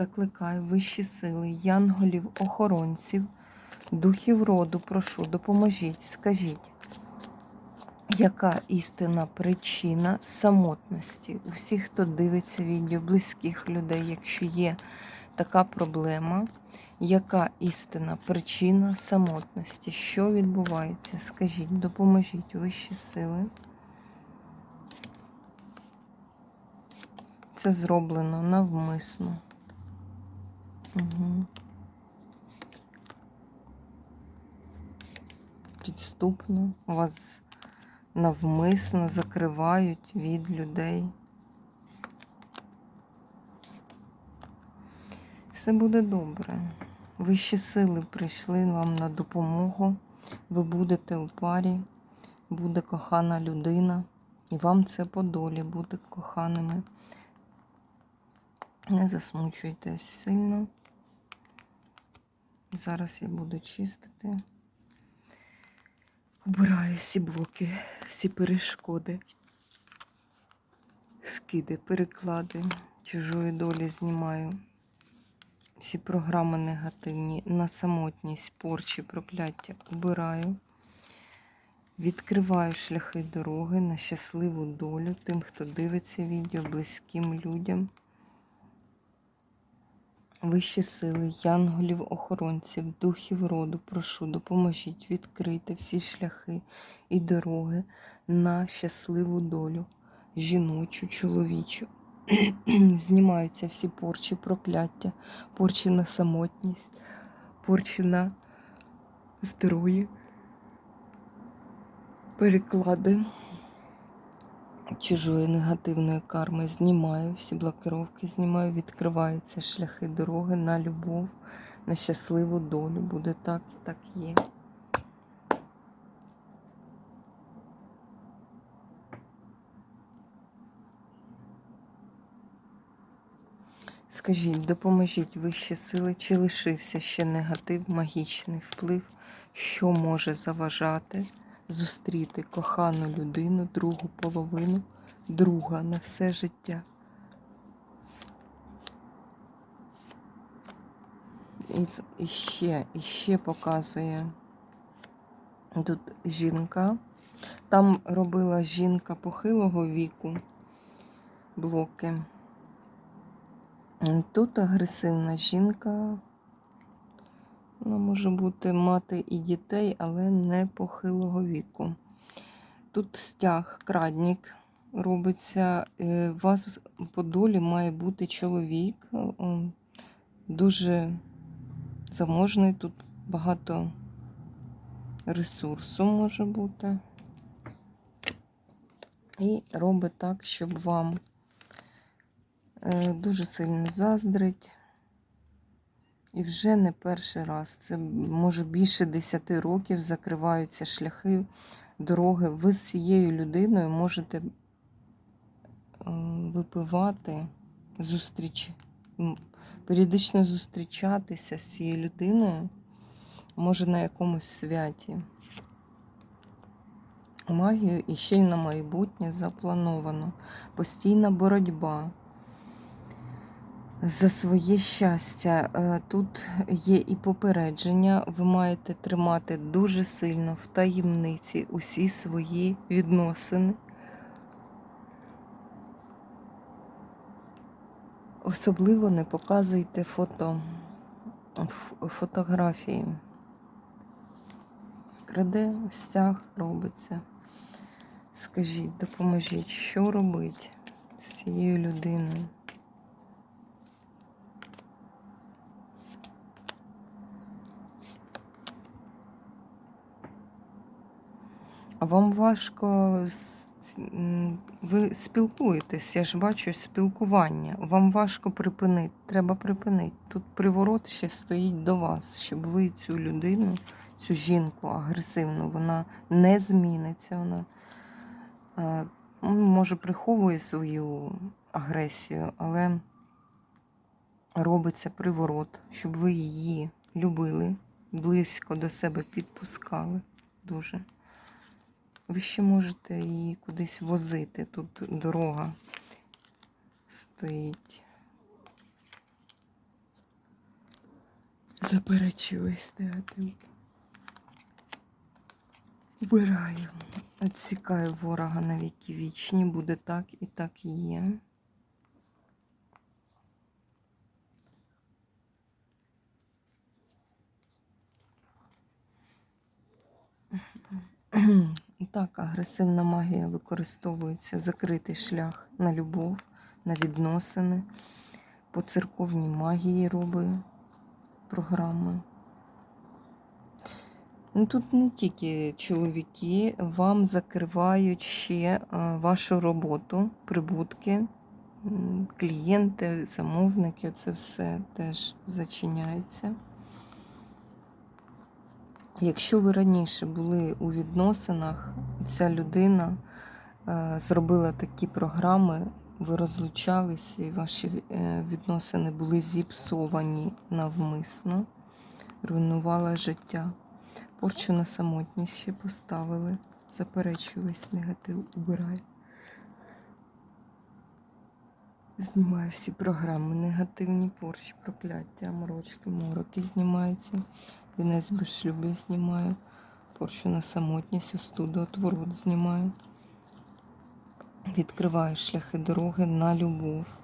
Закликаю вищі сили, янголів, охоронців, духів роду, прошу, допоможіть, скажіть, яка істинна причина самотності у всіх, хто дивиться відео, близьких людей, якщо є така проблема, яка істинна причина самотності? Що відбувається? Скажіть, допоможіть вищі сили. Це зроблено навмисно. Підступно вас навмисно закривають від людей. Все буде добре. Вищі сили прийшли вам на допомогу. Ви будете у парі, буде кохана людина, і вам це по долі бути коханими. Не засмучуйтесь сильно. Зараз я буду чистити. Убираю всі блоки, всі перешкоди, скиди, переклади, чужої долі знімаю. Всі програми негативні на самотність, порчі, прокляття убираю. Відкриваю шляхи дороги на щасливу долю тим, хто дивиться відео, близьким людям. Вищі сили, янголів, охоронців, духів роду, прошу, допоможіть відкрити всі шляхи і дороги на щасливу долю, жіночу, чоловічу. Знімаються всі порчі, прокляття, порчі на самотність, порчі на здоров'я, переклади чужої негативної карми знімаю, всі блокировки знімаю, відкриваються шляхи дороги на любов, на щасливу долю. Буде так і так є. Скажіть, допоможіть вищі сили, чи лишився ще негатив, магічний вплив, що може заважати зустріти кохану людину, другу половину, друга на все життя. І ще, і ще показує тут жінка. Там робила жінка похилого віку блоки. Тут агресивна жінка. Вона може бути мати і дітей, але не похилого віку. Тут стяг, крадник робиться. Е, У вас по долі має бути чоловік, дуже заможний, тут багато ресурсу може бути. І робить так, щоб вам е, дуже сильно заздрить. І вже не перший раз. Це може більше 10 років закриваються шляхи, дороги. Ви з цією людиною можете випивати, зустріч, періодично зустрічатися з цією людиною, може на якомусь святі. Магію і ще й на майбутнє заплановано. Постійна боротьба за своє щастя. Е, Тут є і попередження. Ви маєте тримати дуже сильно в таємниці усі свої відносини. Особливо не показуйте фото, фотографії. Краде стяг робиться. Скажіть, допоможіть, що робить з цією людиною? А вам важко ви спілкуєтесь, я ж бачу спілкування. Вам важко припинити. Треба припинити. Тут приворот ще стоїть до вас, щоб ви цю людину, цю жінку агресивну, вона не зміниться. Вона е, може приховує свою агресію, але робиться приворот, щоб ви її любили, близько до себе підпускали. Дуже. Ви ще можете її кудись возити. Тут дорога стоїть. Заперечую весь негатив. Вбираю. Відсікаю ворога на віки вічні. Буде так і так і є. Так, агресивна магія використовується закритий шлях на любов, на відносини. По церковній магії робить програми. Ну, тут не тільки чоловіки, вам закривають ще е, вашу роботу, прибутки, клієнти, замовники, це все теж зачиняється. Якщо ви раніше були у відносинах, ця людина е, зробила такі програми, ви розлучалися, і ваші е, відносини були зіпсовані навмисно, руйнувала життя. Порчу на самотність ще поставили. Заперечую весь негатив, убирай. Знімаю всі програми, негативні порчі, прокляття, морочки, мороки знімаються. Вінець без шлюбі знімаю. Порчу на самотність, остуду, отворот знімаю. Відкриваю шляхи дороги на любов,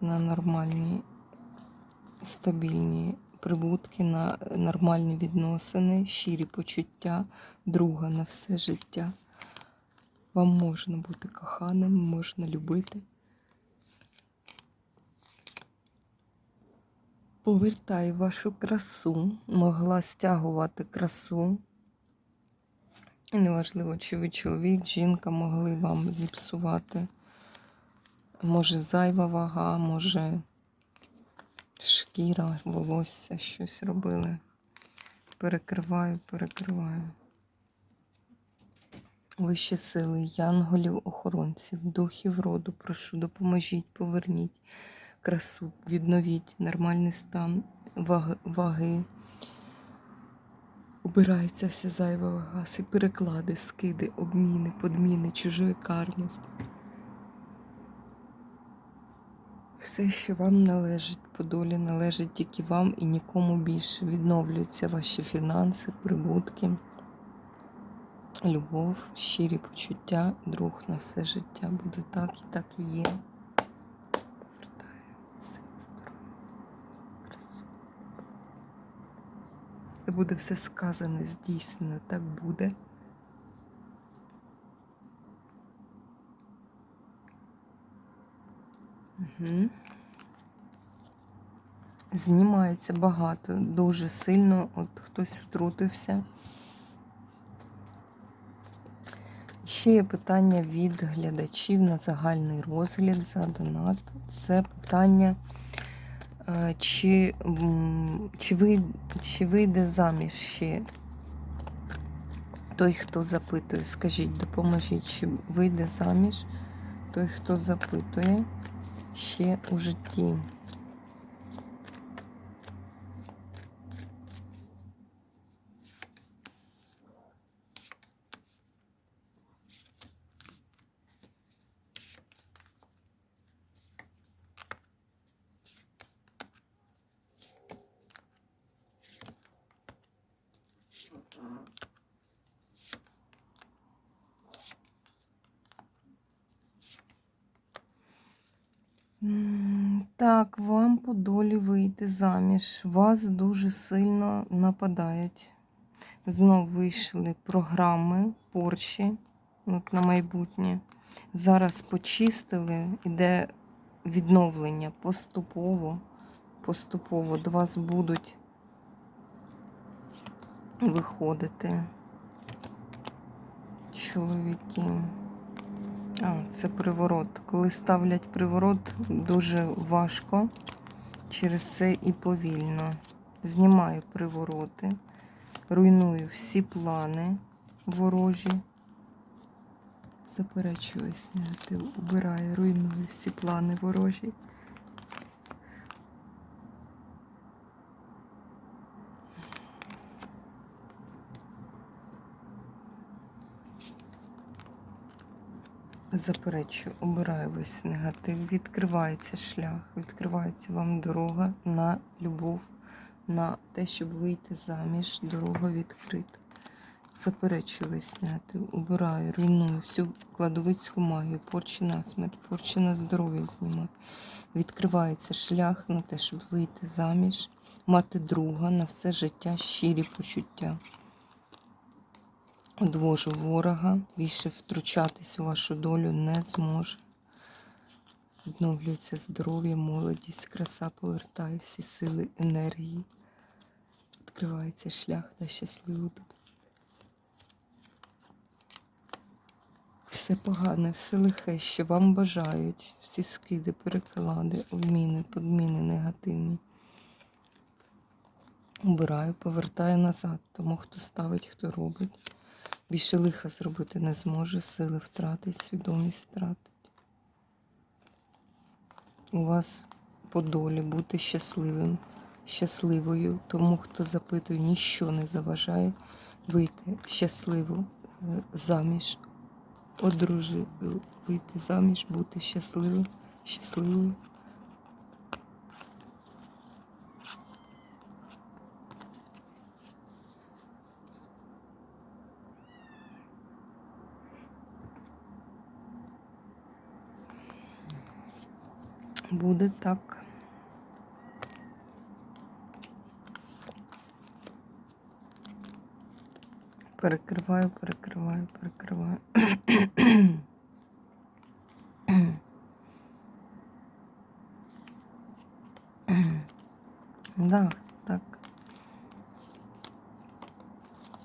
на нормальні, стабільні прибутки, на нормальні відносини, щирі почуття, друга на все життя. Вам можна бути коханим, можна любити. Повертаю вашу красу, могла стягувати красу. І неважливо, чи ви чоловік, жінка могли вам зіпсувати. Може зайва вага, може шкіра, волосся, щось робили. Перекриваю, перекриваю. Вищі сили, янголів, охоронців, духів роду, прошу, допоможіть, поверніть красу, відновіть нормальний стан ваги. Убирається вся зайва вага, переклади, скиди, обміни, подміни, чужої кармості. Все, що вам належить по долі, належить тільки вам і нікому більше. Відновлюються ваші фінанси, прибутки, любов, щирі почуття, друг на все життя буде так і так і є. Повертаю силу, здоров'я, красу. Це буде все сказане, здійснено, так буде. Угу. Знімається багато, дуже сильно, от хтось втрутився. Ще є питання від глядачів на загальний розгляд за донат. Це питання, чи, чи, ви, чи вийде заміж ще той, хто запитує. Скажіть, допоможіть, чи вийде заміж той, хто запитує ще у житті. Так, вам по долі вийти заміж. Вас дуже сильно нападають. Знов вийшли програми порчі от на майбутнє. Зараз почистили, іде відновлення поступово. Поступово до вас будуть виходити чоловіки. А, це приворот. Коли ставлять приворот, дуже важко. Через це і повільно. Знімаю привороти, руйную всі плани ворожі. Заперечуюсь ти убираю, руйную всі плани ворожі. Заперечую, обираю весь негатив, відкривається шлях, відкривається вам дорога на любов, на те, щоб вийти заміж, дорога відкрита. Заперечую весь негатив, убираю, руйную всю кладовицьку магію, порчі на смерть, порчі на здоров'я знімаю. Відкривається шлях на те, щоб вийти заміж, мати друга на все життя, щирі почуття. Одвожу ворога, більше втручатись у вашу долю не зможе. Відновлюється здоров'я, молодість, краса повертає всі сили енергії. Відкривається шлях на щасливу. Все погане, все лихе, що вам бажають, всі скиди, переклади, обміни, подміни негативні. Убираю, повертаю назад, тому хто ставить, хто робить. Більше лиха зробити не зможе, сили втратить, свідомість втратить. У вас по долі бути щасливим, щасливою, тому хто запитує, ніщо не заважає вийти щасливо е, заміж, одружи, вийти заміж, бути щасливим, щасливою. Буде так. Перекриваю, перекриваю, перекриваю. Да, так.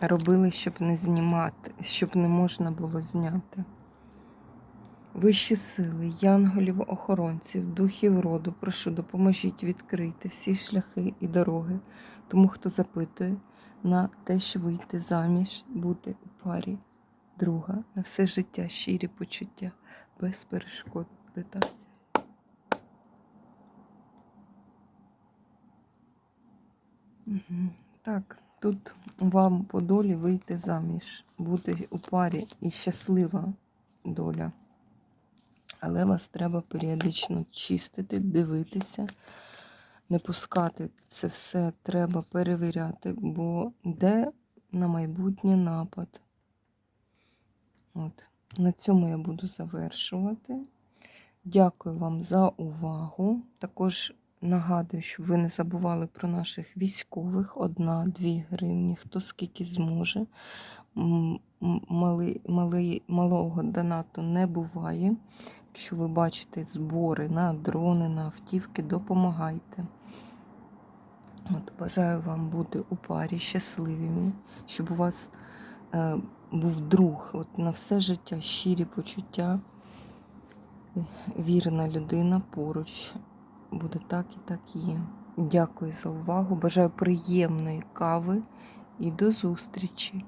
Робили, щоб не знімати, щоб не можна було зняти. Вищі сили, янголів, охоронців, духів роду, прошу, допоможіть відкрити всі шляхи і дороги, тому хто запитує на те, що вийти заміж, бути у парі друга на все життя, щирі почуття, без перешкод. Так. Так, тут вам по долі вийти заміж, бути у парі і щаслива доля. Але вас треба періодично чистити, дивитися, не пускати це все треба перевіряти, бо де на майбутнє напад. От. На цьому я буду завершувати. Дякую вам за увагу. Також нагадую, щоб ви не забували про наших військових: одна-дві гривні, хто скільки зможе. Мали, мали, малого донату не буває. Якщо ви бачите збори на дрони, на автівки, допомагайте. От, Бажаю вам бути у парі щасливими, щоб у вас е, був друг от, на все життя, щирі почуття, вірна людина поруч. Буде так і так і є. Дякую за увагу. Бажаю приємної кави і до зустрічі!